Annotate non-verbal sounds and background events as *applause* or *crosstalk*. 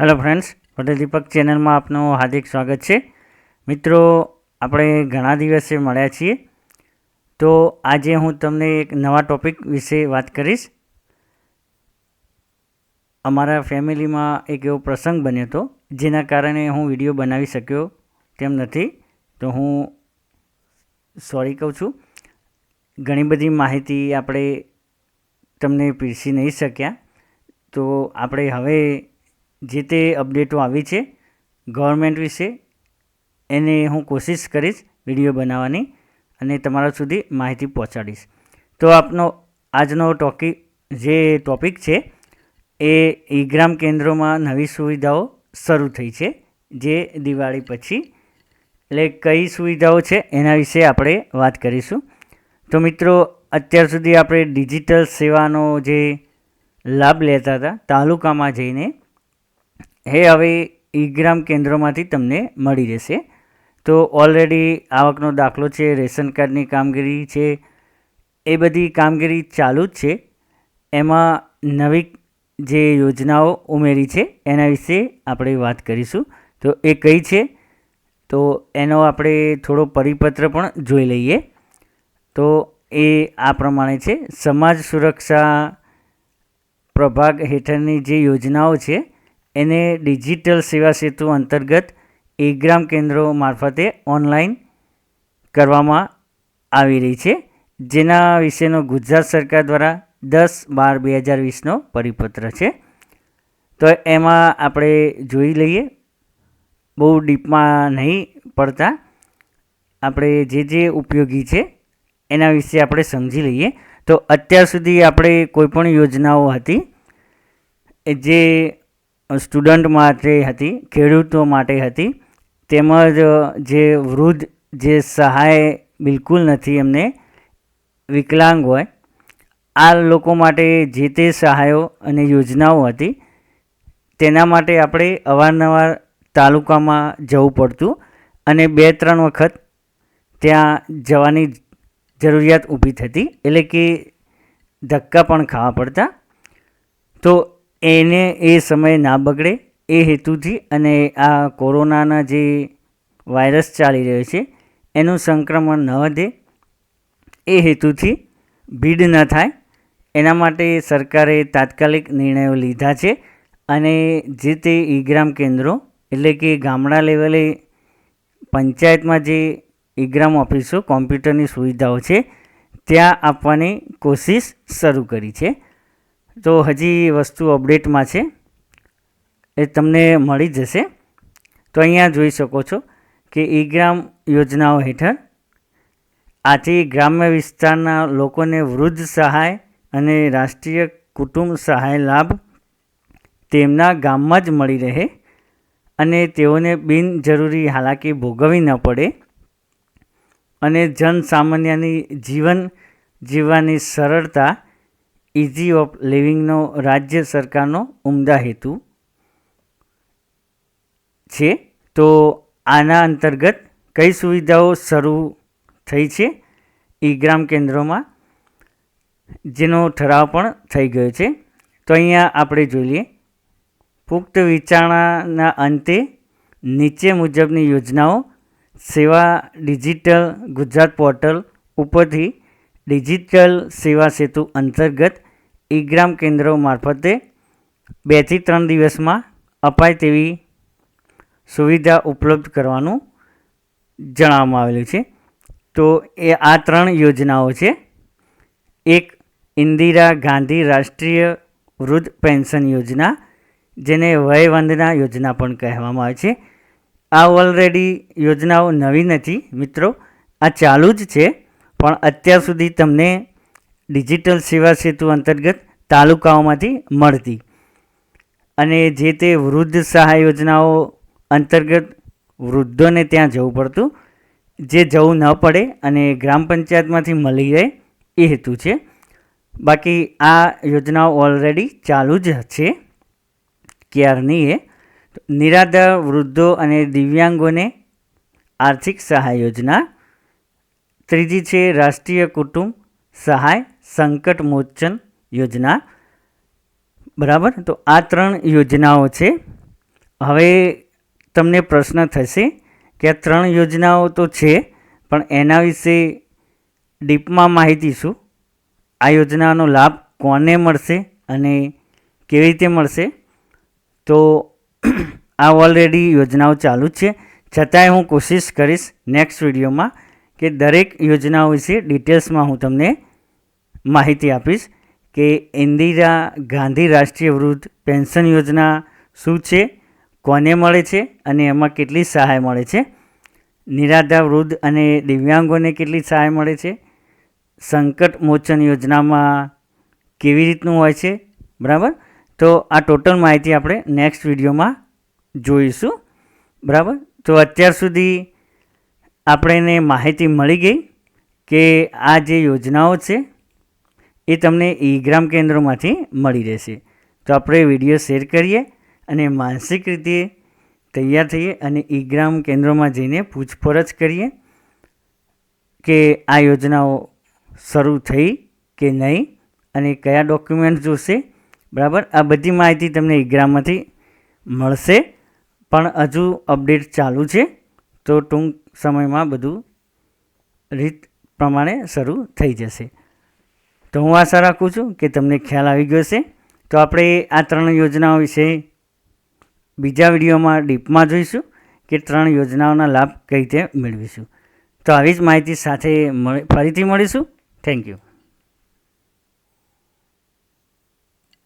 Hello friends hotel દીપક ચેનલમાં આપનું હાર્દિક સ્વાગત છે. મિત્રો, આપણે ઘણા દિવસે મળ્યા છીએ. તો આજે હું તમને એક નવા ટોપિક વિશે વાત કરીશ. અમારા ફેમિલીમાં એક એવો પ્રસંગ બન્યો હતો, જેના કારણે હું વીડિયો બનાવી શક્યો તેમ નથી. તો હું સોરી કહું છું. ઘણી બધી માહિતી આપણે તમને પીરસી નહીં શક્યા. તો આપણે હવે જે તે અપડેટો આવી છે, ગવર્મેન્ટ વિશે એને હું કોશિશ કરીશ વીડિયો બનાવવાની અને તમારા સુધી માહિતી પહોંચાડીશ. તો આપનો આજનો ટોકી, જે ટોપિક છે, એ ઈ ગ્રામ કેન્દ્રોમાં નવી સુવિધાઓ શરૂ થઈ છે, જે દિવાળી પછી. એટલે કઈ સુવિધાઓ છે એના વિશે આપણે વાત કરીશું. તો મિત્રો, અત્યાર સુધી આપણે ડિજિટલ સેવાનો જે લાભ લેતા હતા, તાલુકામાં જઈને એ હવે ઈ ગ્રામ કેન્દ્રોમાંથી તમને મળી રહેશે. તો ઓલરેડી આવકનો દાખલો છે, રેશન કાર્ડની કામગીરી છે, એ બધી કામગીરી ચાલુ જ છે. એમાં નવી જે યોજનાઓ ઉમેરી છે, એના વિશે આપણે વાત કરીશું. તો એ કઈ છે? તો એનો આપણે થોડો પરિપત્ર પણ જોઈ લઈએ. તો એ આ પ્રમાણે છે. સમાજ સુરક્ષા પ્રભાગ હેઠળની જે યોજનાઓ છે એને ડિજિટલ સેવા સેતુ અંતર્ગત ગ્રામ કેન્દ્રો મારફતે ઓનલાઈન કરવામાં આવી રહી છે, જેના વિશેનો ગુજરાત સરકાર દ્વારા દસ બાર બે હજાર વીસનો પરિપત્ર છે. તો એમાં આપણે જોઈ લઈએ, બહુ ડીપમાં નહીં પડતા. આપણે જે જે ઉપયોગી છે, એના વિશે આપણે સમજી લઈએ. તો અત્યાર સુધી આપણે કોઈપણ યોજનાઓ હતી, જે સ્ટુડન્ટ માટે હતી, ખેડૂતો માટે હતી. તેમજ, જે વૃદ્ધ, જે સહાય બિલકુલ નથી એમને વિકલાંગ હોય, આ લોકો માટે જે તે સહાયો અને યોજનાઓ હતી, તેના માટે આપણે અવારનવાર તાલુકામાં જવું પડતું અને બે ત્રણ વખત ત્યાં જવાની જરૂરિયાત ઊભી થતી, એટલે કે ધક્કા પણ ખાવા પડતા. તો એને એ સમય ના બગડે એ હેતુથી અને આ કોરોનાના જે વાયરસ ચાલી રહ્યો છે, એનું સંક્રમણ ન વધે, એ હેતુથી ભીડ ન થાય. એના માટે સરકારે તાત્કાલિક નિર્ણયો લીધા છે અને જે તે ઈગ્રામ કેન્દ્રો એટલે કે ગામડા લેવલે પંચાયતમાં જે ઈગ્રામ ઓફિસો, કોમ્પ્યુટરની સુવિધાઓ છે, ત્યાં આપવાની કોશિશ શરૂ કરી છે. તો હજી વસ્તુ અપડેટમાં છે. એ તમને મળી જશે. તો અહીંયા જોઈ શકો છો કે ઈ ગ્રામ યોજનાઓ હેઠળ આથી ગ્રામ્ય વિસ્તારના લોકોને વૃદ્ધ સહાય અને રાષ્ટ્રીય કુટુંબ સહાય લાભ તેમના ગામમાં જ મળી રહે અને તેઓને બિનજરૂરી હાલાકી ભોગવવી ન પડે અને જન સામાન્યની જીવન જીવવાની સરળતા ઇઝી ઓફ લિવિંગનો રાજ્ય સરકારનો ઉમદા હેતુ છે. તો આના અંતર્ગત કઈ સુવિધાઓ શરૂ થઈ છે ઈ ગ્રામ કેન્દ્રોમાં? જેનો ઠરાવ પણ થઈ ગયો છે. તો અહીંયા આપણે જોઈ લઈએ. પુખ્ત વિચારણાના અંતે નીચે મુજબની યોજનાઓ. સેવા ડિજિટલ ગુજરાત પોર્ટલ ઉપરથી ડિજિટલ સેવા સેતુ અંતર્ગત ઈ ગ્રામ કેન્દ્રો મારફતે બેથી ત્રણ દિવસમાં અપાય તેવી સુવિધા ઉપલબ્ધ કરવાનું જણાવવામાં આવેલું છે. તો એ આ ત્રણ યોજનાઓ છે. એક ઇન્દિરા ગાંધી રાષ્ટ્રીય વૃદ્ધ પેન્શન યોજના, જેને વયવંદના યોજના પણ કહેવામાં આવે છે. આ ઓલરેડી યોજનાઓ નવી નથી, મિત્રો. આ ચાલુ જ છે, પણ અત્યાર સુધી તમને ડિજિટલ સેવા સેતુ અંતર્ગત તાલુકાઓમાંથી મળતી. અને જે તે વૃદ્ધ સહાય યોજનાઓ અંતર્ગત વૃદ્ધોને ત્યાં જવું પડતું, જે જવું ન પડે અને ગ્રામ પંચાયતમાંથી મળી રહે એ હેતુ છે. બાકી આ યોજનાઓ ઓલરેડી ચાલુ જ છે. ક્યારની એ? નિરાધાર વૃદ્ધો અને દિવ્યાંગોને આર્થિક સહાય યોજના. ત્રીજી છે રાષ્ટ્રીય કુટુંબ સહાય, સંકટ મોચન યોજના. બરાબર? તો આ ત્રણ યોજનાઓ છે. હવે તમને પ્રશ્ન થશે કે આ ત્રણ યોજનાઓ તો છે, પણ એના વિશે ડીપમાં માહિતી શું? આ યોજનાનો લાભ કોને મળશે અને કેવી રીતે મળશે? તો *clears throat* આ ઓલરેડી યોજનાઓ ચાલુ છે. છતાંય હું કોશિશ કરીશ નેક્સ્ટ વિડીયોમાં કે દરેક યોજનાઓ વિશે ડિટેલ્સમાં હું તમને માહિતી આપીશ કે ઇન્દિરા ગાંધી રાષ્ટ્રીય વૃદ્ધ પેન્શન યોજના શું છે, કોને મળે છે અને એમાં કેટલી સહાય મળે છે? નિરાધાર વૃદ્ધ અને દિવ્યાંગોને કેટલી સહાય મળે છે? સંકટ મોચન યોજનામાં કેવી રીતનું હોય છે? બરાબર? તો આ ટોટલ માહિતી આપણે નેક્સ્ટ વિડીયોમાં જોઈશું. બરાબર? તો અત્યાર સુધી આપણને માહિતી મળી ગઈ કે આ જે યોજનાઓ છે એ તમને ઈ ગ્રામ કેન્દ્રોમાંથી મળી રહેશે. તો આપણે વીડિયો શેર કરીએ અને માનસિક રીતે તૈયાર થઈએ અને ઈ ગ્રામ કેન્દ્રોમાં જઈને પૂછપરછ કરીએ કે આ યોજનાઓ શરૂ થઈ કે નહીં અને કયા ડોક્યુમેન્ટ જોશે. બરાબર? આ બધી માહિતી તમને ઈ ગ્રામમાંથી મળશે. પણ હજુ અપડેટ ચાલુ છે. તો ટૂંક સમયમાં બધું રીત પ્રમાણે શરૂ થઈ જશે. તો હું આશા રાખું છું કે તમને ખ્યાલ આવી ગયો છે તો આપણે આ ત્રણ યોજનાઓ વિશે બીજા વિડીયોમાં ડીપમાં જોઈશું કે ત્રણ યોજનાઓના લાભ કઈ રીતે મેળવીશું. તો આવી જ માહિતી સાથે ફરીથી મળીશું. Thank you.